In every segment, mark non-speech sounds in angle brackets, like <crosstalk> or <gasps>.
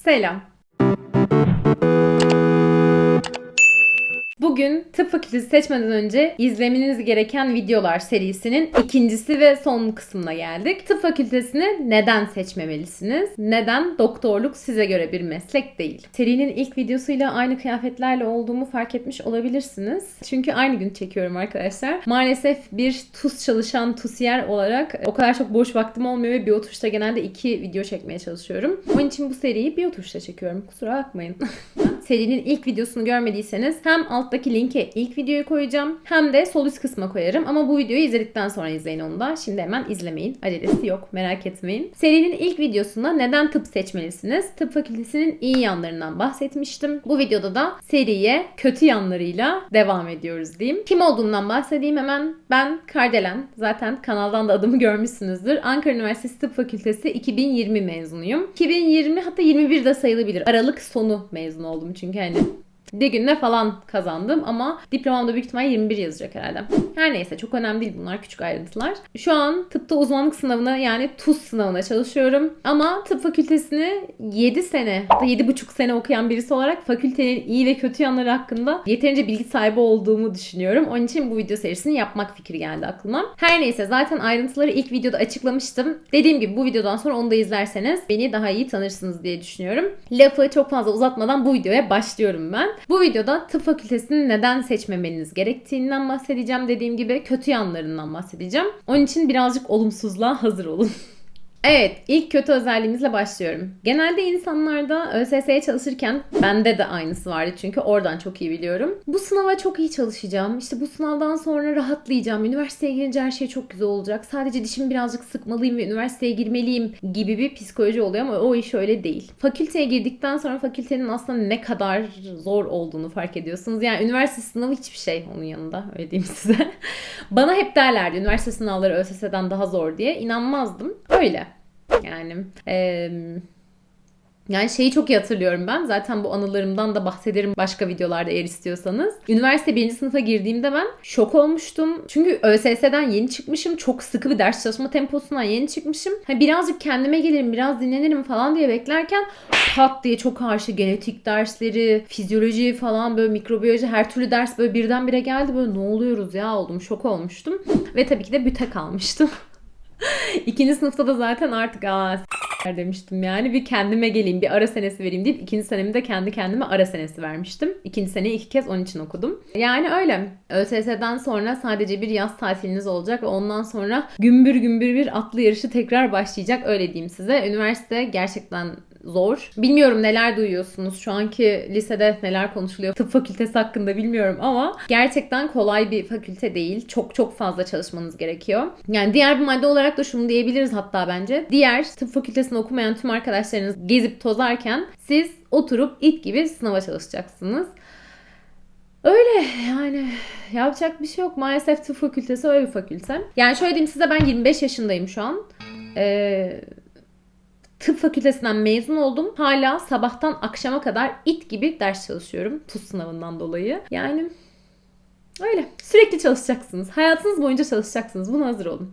Selam. Bugün tıp fakültesi seçmeden önce izlemeniz gereken videolar serisinin ikincisi ve son kısmına geldik. Tıp fakültesini neden seçmemelisiniz? Neden doktorluk size göre bir meslek değil? Serinin ilk videosuyla aynı kıyafetlerle olduğumu fark etmiş olabilirsiniz. Çünkü aynı gün çekiyorum arkadaşlar. Maalesef bir tuz çalışan tusiyer olarak o kadar çok boş vaktim olmuyor ve bir oturuşta genelde iki video çekmeye çalışıyorum. Onun için bu seriyi bir oturuşta çekiyorum. Kusura bakmayın. <laughs> Serinin ilk videosunu görmediyseniz hem alttaki linke ilk videoyu koyacağım hem de sol üst kısma koyarım. Ama bu videoyu izledikten sonra izleyin onu da. Şimdi hemen izlemeyin. Acelesi yok merak etmeyin. Serinin ilk videosunda neden tıp seçmelisiniz? Tıp fakültesinin iyi yanlarından bahsetmiştim. Bu videoda da seriye kötü yanlarıyla devam ediyoruz diyeyim. Kim olduğumdan bahsedeyim hemen. Ben Kardelen. Zaten kanaldan da adımı görmüşsünüzdür. Ankara Üniversitesi Tıp Fakültesi 2020 mezunuyum. 2020 hatta 21 de sayılabilir. Aralık sonu mezun oldum çünkü hani bir günde falan kazandım ama diplomamda büyük ihtimal 21 yazacak herhalde. Her neyse çok önemli değil bunlar küçük ayrıntılar. Şu an tıpta uzmanlık sınavına yani TUS sınavına çalışıyorum. Ama tıp fakültesini 7 sene hatta 7,5 sene okuyan birisi olarak fakültenin iyi ve kötü yanları hakkında yeterince bilgi sahibi olduğumu düşünüyorum. Onun için bu video serisini yapmak fikri geldi aklıma. Her neyse zaten ayrıntıları ilk videoda açıklamıştım. Dediğim gibi bu videodan sonra onu da izlerseniz beni daha iyi tanırsınız diye düşünüyorum. Lafı çok fazla uzatmadan bu videoya başlıyorum ben. Bu videoda tıp fakültesini neden seçmemeniz gerektiğinden bahsedeceğim. Dediğim gibi kötü yanlarından bahsedeceğim. Onun için birazcık olumsuzluğa hazır olun. <laughs> Evet, ilk kötü özelliğimizle başlıyorum. Genelde insanlarda ÖSS'ye çalışırken bende de aynısı vardı çünkü oradan çok iyi biliyorum. Bu sınava çok iyi çalışacağım. İşte bu sınavdan sonra rahatlayacağım. Üniversiteye girince her şey çok güzel olacak. Sadece dişimi birazcık sıkmalıyım ve üniversiteye girmeliyim gibi bir psikoloji oluyor ama o iş öyle değil. Fakülteye girdikten sonra fakültenin aslında ne kadar zor olduğunu fark ediyorsunuz. Yani üniversite sınavı hiçbir şey onun yanında öyle diyeyim size. <laughs> Bana hep derlerdi üniversite sınavları ÖSS'den daha zor diye. İnanmazdım. Öyle. Yani eee yani şeyi çok iyi hatırlıyorum ben. Zaten bu anılarımdan da bahsederim başka videolarda eğer istiyorsanız. Üniversite birinci sınıfa girdiğimde ben şok olmuştum. Çünkü ÖSS'den yeni çıkmışım. Çok sıkı bir ders çalışma temposundan yeni çıkmışım. Hani birazcık kendime gelirim, biraz dinlenirim falan diye beklerken pat diye çok karşı genetik dersleri, fizyoloji falan böyle mikrobiyoloji her türlü ders böyle birdenbire geldi. Böyle ne oluyoruz ya oldum. Şok olmuştum. Ve tabii ki de büte kalmıştım. <laughs> İkinci sınıfta da zaten artık aa demiştim yani. Bir kendime geleyim, bir ara senesi vereyim deyip ikinci senemi de kendi kendime ara senesi vermiştim. İkinci seneyi iki kez onun için okudum. Yani öyle. ÖSS'den sonra sadece bir yaz tatiliniz olacak ve ondan sonra gümbür gümbür bir atlı yarışı tekrar başlayacak öyle diyeyim size. Üniversite gerçekten zor. Bilmiyorum neler duyuyorsunuz. Şu anki lisede neler konuşuluyor. Tıp fakültesi hakkında bilmiyorum ama gerçekten kolay bir fakülte değil. Çok çok fazla çalışmanız gerekiyor. Yani diğer bir madde olarak da şunu diyebiliriz hatta bence. Diğer tıp fakültesinde okumayan tüm arkadaşlarınız gezip tozarken siz oturup it gibi sınava çalışacaksınız. Öyle yani yapacak bir şey yok. Maalesef tıp fakültesi öyle bir fakülte. Yani şöyle diyeyim size ben 25 yaşındayım şu an. Ee, tıp fakültesinden mezun oldum. Hala sabahtan akşama kadar it gibi ders çalışıyorum. TUS sınavından dolayı. Yani öyle. Sürekli çalışacaksınız. Hayatınız boyunca çalışacaksınız. Buna hazır olun.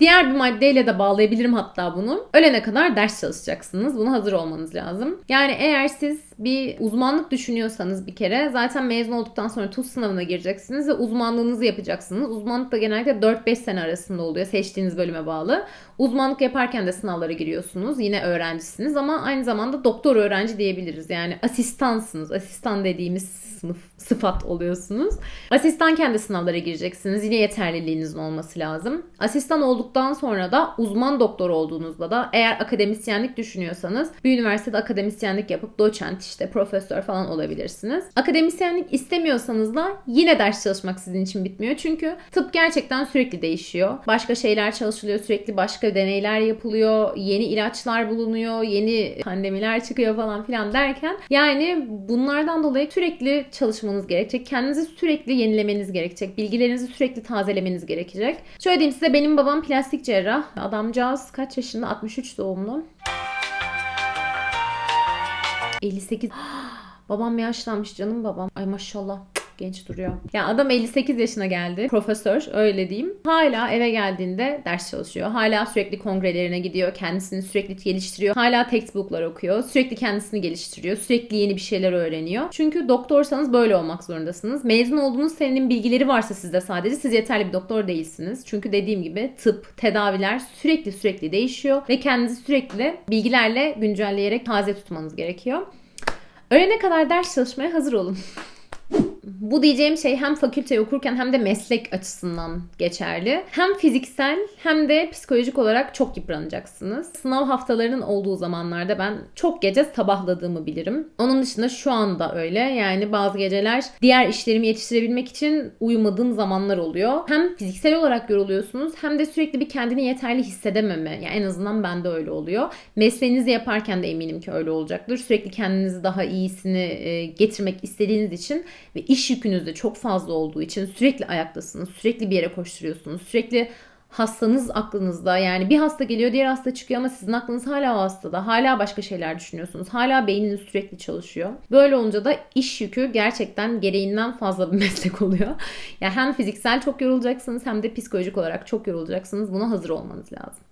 Diğer bir maddeyle de bağlayabilirim hatta bunu. Ölene kadar ders çalışacaksınız. Buna hazır olmanız lazım. Yani eğer siz bir uzmanlık düşünüyorsanız bir kere zaten mezun olduktan sonra TUS sınavına gireceksiniz ve uzmanlığınızı yapacaksınız. Uzmanlık da genellikle 4-5 sene arasında oluyor seçtiğiniz bölüme bağlı. Uzmanlık yaparken de sınavlara giriyorsunuz. Yine öğrencisiniz ama aynı zamanda doktor öğrenci diyebiliriz. Yani asistansınız. Asistan dediğimiz sınıf sıfat oluyorsunuz. Asistanken de sınavlara gireceksiniz. Yine yeterliliğinizin olması lazım. Asistan olduktan sonra da uzman doktor olduğunuzda da eğer akademisyenlik düşünüyorsanız bir üniversitede akademisyenlik yapıp doçent işte profesör falan olabilirsiniz. Akademisyenlik istemiyorsanız da yine ders çalışmak sizin için bitmiyor. Çünkü tıp gerçekten sürekli değişiyor. Başka şeyler çalışılıyor. Sürekli başka deneyler yapılıyor. Yeni ilaçlar bulunuyor. Yeni pandemiler çıkıyor falan filan derken yani bunlardan dolayı sürekli çalışmanız gerekecek. Kendinizi sürekli yenilemeniz gerekecek. Bilgilerinizi sürekli tazelemeniz gerekecek. Şöyle diyeyim size benim babam plastik cerrah. Adamcağız kaç yaşında? 63 doğumlu. 58. <gasps> babam yaşlanmış canım babam. Ay maşallah. Genç duruyor. Ya adam 58 yaşına geldi. Profesör öyle diyeyim. Hala eve geldiğinde ders çalışıyor. Hala sürekli kongrelerine gidiyor. Kendisini sürekli geliştiriyor. Hala textbooklar okuyor. Sürekli kendisini geliştiriyor. Sürekli yeni bir şeyler öğreniyor. Çünkü doktorsanız böyle olmak zorundasınız. Mezun olduğunuz senenin bilgileri varsa sizde sadece siz yeterli bir doktor değilsiniz. Çünkü dediğim gibi tıp, tedaviler sürekli sürekli değişiyor ve kendinizi sürekli bilgilerle güncelleyerek taze tutmanız gerekiyor. Öğlene kadar ders çalışmaya hazır olun. <laughs> Bu diyeceğim şey hem fakülteyi okurken hem de meslek açısından geçerli. Hem fiziksel hem de psikolojik olarak çok yıpranacaksınız. Sınav haftalarının olduğu zamanlarda ben çok gece sabahladığımı bilirim. Onun dışında şu anda öyle. Yani bazı geceler diğer işlerimi yetiştirebilmek için uyumadığım zamanlar oluyor. Hem fiziksel olarak yoruluyorsunuz hem de sürekli bir kendini yeterli hissedememe. Yani en azından bende öyle oluyor. Mesleğinizi yaparken de eminim ki öyle olacaktır. Sürekli kendinizi daha iyisini e, getirmek istediğiniz için ve iş yükünüz de çok fazla olduğu için sürekli ayaktasınız. Sürekli bir yere koşturuyorsunuz. Sürekli hastanız aklınızda. Yani bir hasta geliyor diğer hasta çıkıyor ama sizin aklınız hala o hastada. Hala başka şeyler düşünüyorsunuz. Hala beyniniz sürekli çalışıyor. Böyle olunca da iş yükü gerçekten gereğinden fazla bir <laughs> meslek oluyor. Yani hem fiziksel çok yorulacaksınız hem de psikolojik olarak çok yorulacaksınız. Buna hazır olmanız lazım.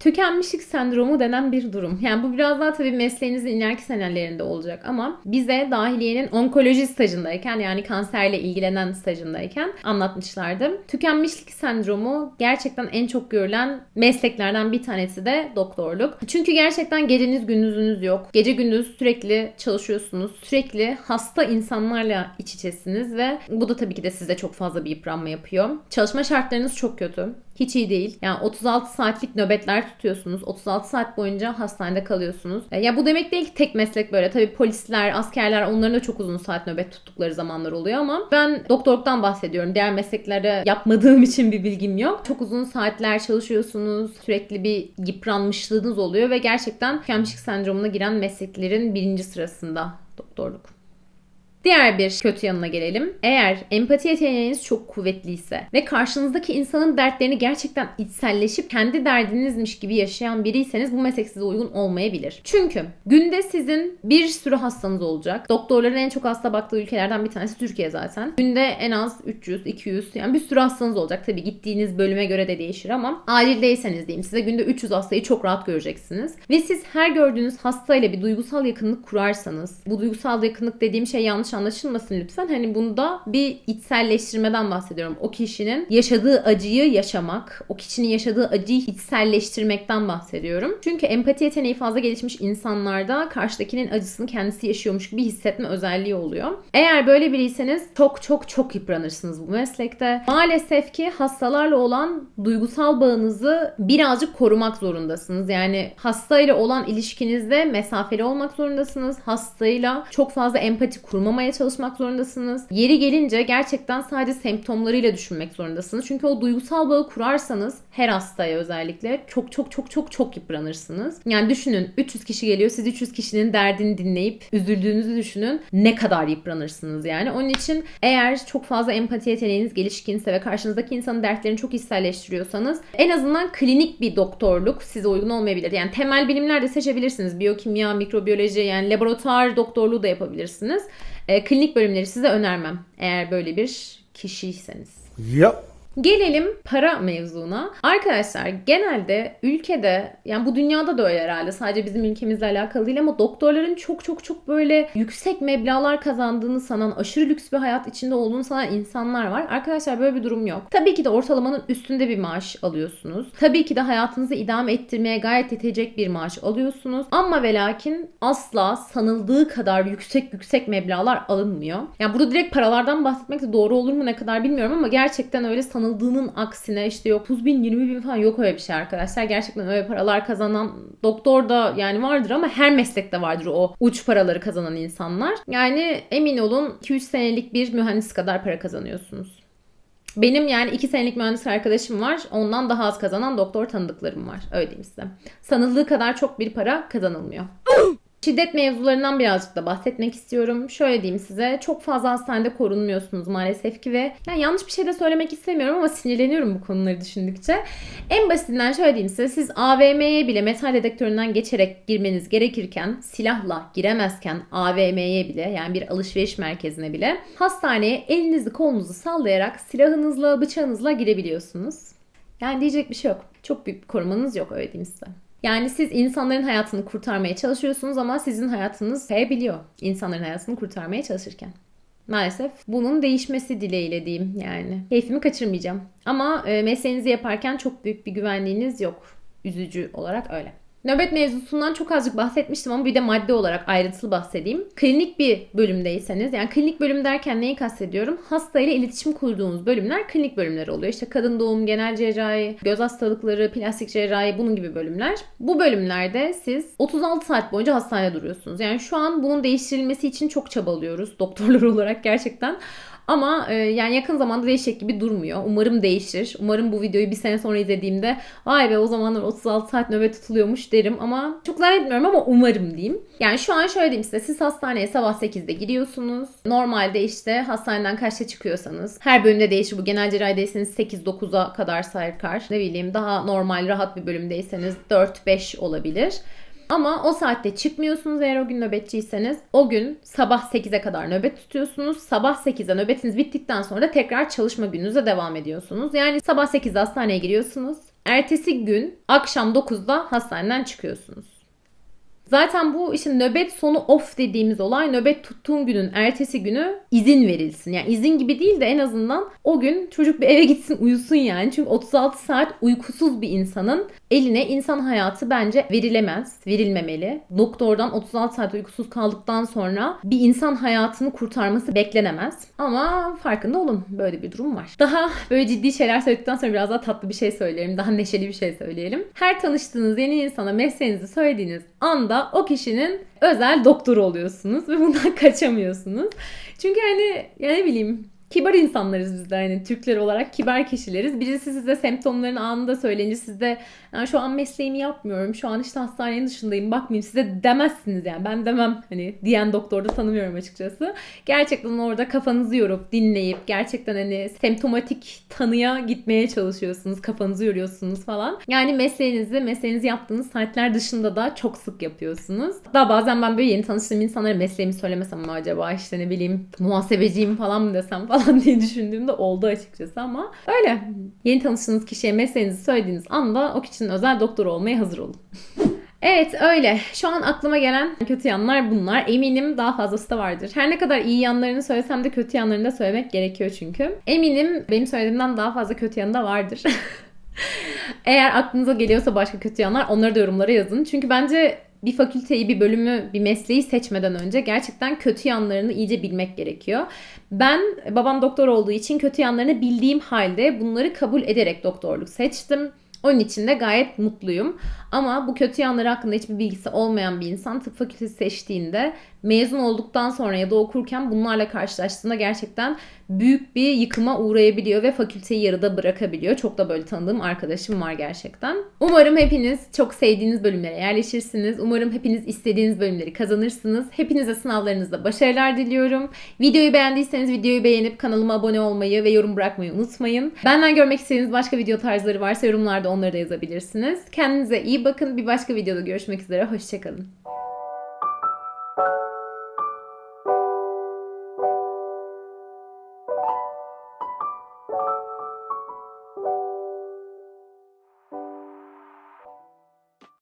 Tükenmişlik sendromu denen bir durum. Yani bu biraz daha tabii mesleğinizin ileriki senelerinde olacak ama bize dahiliyenin onkoloji stajındayken yani kanserle ilgilenen stajındayken anlatmışlardı. Tükenmişlik sendromu gerçekten en çok görülen mesleklerden bir tanesi de doktorluk. Çünkü gerçekten geceniz gündüzünüz yok. Gece gündüz sürekli çalışıyorsunuz. Sürekli hasta insanlarla iç içesiniz ve bu da tabii ki de size çok fazla bir yıpranma yapıyor. Çalışma şartlarınız çok kötü. Hiç iyi değil. Yani 36 saatlik nöbetler tutuyorsunuz. 36 saat boyunca hastanede kalıyorsunuz. E, ya bu demek değil ki tek meslek böyle. Tabii polisler, askerler onların da çok uzun saat nöbet tuttukları zamanlar oluyor ama ben doktorluktan bahsediyorum. Diğer mesleklerde yapmadığım <laughs> için bir bilgim yok. Çok uzun saatler çalışıyorsunuz. Sürekli bir yıpranmışlığınız oluyor ve gerçekten tükenmişlik sendromuna giren mesleklerin birinci sırasında doktorluk. Diğer bir kötü yanına gelelim. Eğer empati yeteneğiniz çok kuvvetliyse ve karşınızdaki insanın dertlerini gerçekten içselleşip kendi derdinizmiş gibi yaşayan biriyseniz bu meslek size uygun olmayabilir. Çünkü günde sizin bir sürü hastanız olacak. Doktorların en çok hasta baktığı ülkelerden bir tanesi Türkiye zaten. Günde en az 300, 200 yani bir sürü hastanız olacak. Tabii gittiğiniz bölüme göre de değişir ama acildeyseniz diyeyim size günde 300 hastayı çok rahat göreceksiniz. Ve siz her gördüğünüz hastayla bir duygusal yakınlık kurarsanız bu duygusal yakınlık dediğim şey yanlış yanlış anlaşılmasın lütfen. Hani bunda bir içselleştirmeden bahsediyorum. O kişinin yaşadığı acıyı yaşamak, o kişinin yaşadığı acıyı içselleştirmekten bahsediyorum. Çünkü empati yeteneği fazla gelişmiş insanlarda karşıdakinin acısını kendisi yaşıyormuş gibi hissetme özelliği oluyor. Eğer böyle biriyseniz çok çok çok yıpranırsınız bu meslekte. Maalesef ki hastalarla olan duygusal bağınızı birazcık korumak zorundasınız. Yani hastayla olan ilişkinizde mesafeli olmak zorundasınız. Hastayla çok fazla empati kurmamaya anlamaya çalışmak zorundasınız. Yeri gelince gerçekten sadece semptomlarıyla düşünmek zorundasınız. Çünkü o duygusal bağı kurarsanız her hastaya özellikle çok çok çok çok çok yıpranırsınız. Yani düşünün 300 kişi geliyor. Siz 300 kişinin derdini dinleyip üzüldüğünüzü düşünün. Ne kadar yıpranırsınız yani. Onun için eğer çok fazla empati yeteneğiniz gelişkinse ve karşınızdaki insanın dertlerini çok içselleştiriyorsanız en azından klinik bir doktorluk size uygun olmayabilir. Yani temel bilimler de seçebilirsiniz. Biyokimya, mikrobiyoloji yani laboratuvar doktorluğu da yapabilirsiniz. E, klinik bölümleri size önermem eğer böyle bir kişiyseniz. Yep. Gelelim para mevzuna. Arkadaşlar genelde ülkede yani bu dünyada da öyle herhalde sadece bizim ülkemizle alakalı değil ama doktorların çok çok çok böyle yüksek meblalar kazandığını sanan aşırı lüks bir hayat içinde olduğunu sanan insanlar var. Arkadaşlar böyle bir durum yok. Tabii ki de ortalamanın üstünde bir maaş alıyorsunuz. Tabii ki de hayatınızı idame ettirmeye gayet yetecek bir maaş alıyorsunuz. Ama ve lakin asla sanıldığı kadar yüksek yüksek meblalar alınmıyor. Yani burada direkt paralardan bahsetmek de doğru olur mu ne kadar bilmiyorum ama gerçekten öyle sanıldığı sanıldığının aksine işte 30 bin 20 bin falan yok öyle bir şey arkadaşlar. Gerçekten öyle paralar kazanan doktor da yani vardır ama her meslekte vardır o uç paraları kazanan insanlar. Yani emin olun 2-3 senelik bir mühendis kadar para kazanıyorsunuz. Benim yani 2 senelik mühendis arkadaşım var. Ondan daha az kazanan doktor tanıdıklarım var. Öyle diyeyim size. Sanıldığı kadar çok bir para kazanılmıyor. Şiddet mevzularından birazcık da bahsetmek istiyorum. Şöyle diyeyim size. Çok fazla hastanede korunmuyorsunuz maalesef ki ve yani yanlış bir şey de söylemek istemiyorum ama <laughs> sinirleniyorum bu konuları düşündükçe. En basitinden şöyle diyeyim size. Siz AVM'ye bile metal dedektöründen geçerek girmeniz gerekirken silahla giremezken AVM'ye bile yani bir alışveriş merkezine bile hastaneye elinizi kolunuzu sallayarak silahınızla bıçağınızla girebiliyorsunuz. Yani diyecek bir şey yok. Çok büyük bir korumanız yok öyle diyeyim size. Yani siz insanların hayatını kurtarmaya çalışıyorsunuz ama sizin hayatınız kayabiliyor. İnsanların hayatını kurtarmaya çalışırken. Maalesef bunun değişmesi dileğiyle diyeyim yani. Keyfimi kaçırmayacağım. Ama e, mesleğinizi yaparken çok büyük bir güvenliğiniz yok. Üzücü olarak öyle. Nöbet mevzusundan çok azıcık bahsetmiştim ama bir de madde olarak ayrıntılı bahsedeyim. Klinik bir bölümdeyseniz yani klinik bölüm derken neyi kastediyorum? Hasta ile iletişim kurduğunuz bölümler klinik bölümler oluyor. İşte kadın doğum, genel cerrahi, göz hastalıkları, plastik cerrahi bunun gibi bölümler. Bu bölümlerde siz 36 saat boyunca hastanede duruyorsunuz. Yani şu an bunun değiştirilmesi için çok çabalıyoruz doktorlar <laughs> olarak gerçekten. Ama e, yani yakın zamanda değişecek gibi durmuyor. Umarım değişir. Umarım bu videoyu bir sene sonra izlediğimde vay be o zamanlar 36 saat nöbet tutuluyormuş derim ama çok zannetmiyorum ama umarım diyeyim. Yani şu an şöyle diyeyim size siz hastaneye sabah 8'de giriyorsunuz. Normalde işte hastaneden kaçta çıkıyorsanız her bölümde değişir. Bu genel cerrahideyseniz 8-9'a kadar sarkar. Ne bileyim daha normal rahat bir bölümdeyseniz 4-5 olabilir. Ama o saatte çıkmıyorsunuz eğer o gün nöbetçiyseniz. O gün sabah 8'e kadar nöbet tutuyorsunuz. Sabah 8'de nöbetiniz bittikten sonra tekrar çalışma gününüze devam ediyorsunuz. Yani sabah 8'de hastaneye giriyorsunuz. Ertesi gün akşam 9'da hastaneden çıkıyorsunuz. Zaten bu işte nöbet sonu off dediğimiz olay nöbet tuttuğun günün ertesi günü izin verilsin. Yani izin gibi değil de en azından o gün çocuk bir eve gitsin uyusun yani. Çünkü 36 saat uykusuz bir insanın eline insan hayatı bence verilemez, verilmemeli. Doktordan 36 saat uykusuz kaldıktan sonra bir insan hayatını kurtarması beklenemez. Ama farkında olun böyle bir durum var. Daha böyle ciddi şeyler söyledikten sonra biraz daha tatlı bir şey söyleyelim. Daha neşeli bir şey söyleyelim. Her tanıştığınız yeni insana mesleğinizi söylediğiniz anda o kişinin özel doktoru oluyorsunuz ve bundan <laughs> kaçamıyorsunuz. Çünkü hani ya ne bileyim kibar insanlarız biz de hani Türkler olarak kibar kişileriz. Birisi size semptomlarını anında söyleyince siz de yani şu an mesleğimi yapmıyorum. Şu an işte hastanenin dışındayım. Bakmayayım size demezsiniz yani. Ben demem hani diyen doktor da tanımıyorum açıkçası. Gerçekten orada kafanızı yorup dinleyip gerçekten hani semptomatik tanıya gitmeye çalışıyorsunuz. Kafanızı yoruyorsunuz falan. Yani mesleğinizi, mesleğinizi yaptığınız saatler dışında da çok sık yapıyorsunuz. Daha bazen ben böyle yeni tanıştığım insanlara mesleğimi söylemesem mi acaba işte ne bileyim muhasebeciyim falan mı desem falan diye düşündüğümde oldu açıkçası ama öyle. Yeni tanıştığınız kişiye mesleğinizi söylediğiniz anda o kişinin özel doktor olmaya hazır olun. <laughs> Evet öyle. Şu an aklıma gelen kötü yanlar bunlar. Eminim daha fazlası da vardır. Her ne kadar iyi yanlarını söylesem de kötü yanlarını da söylemek gerekiyor çünkü. Eminim benim söylediğimden daha fazla kötü yanı da vardır. <laughs> Eğer aklınıza geliyorsa başka kötü yanlar onları da yorumlara yazın. Çünkü bence bir fakülteyi, bir bölümü, bir mesleği seçmeden önce gerçekten kötü yanlarını iyice bilmek gerekiyor. Ben babam doktor olduğu için kötü yanlarını bildiğim halde bunları kabul ederek doktorluk seçtim. Onun için de gayet mutluyum. Ama bu kötü yanları hakkında hiçbir bilgisi olmayan bir insan tıp fakültesi seçtiğinde mezun olduktan sonra ya da okurken bunlarla karşılaştığında gerçekten büyük bir yıkıma uğrayabiliyor ve fakülteyi yarıda bırakabiliyor. Çok da böyle tanıdığım arkadaşım var gerçekten. Umarım hepiniz çok sevdiğiniz bölümlere yerleşirsiniz. Umarım hepiniz istediğiniz bölümleri kazanırsınız. Hepinize sınavlarınızda başarılar diliyorum. Videoyu beğendiyseniz videoyu beğenip kanalıma abone olmayı ve yorum bırakmayı unutmayın. Benden görmek istediğiniz başka video tarzları varsa yorumlarda onları da yazabilirsiniz. Kendinize iyi bakın. Bir başka videoda görüşmek üzere. Hoşçakalın.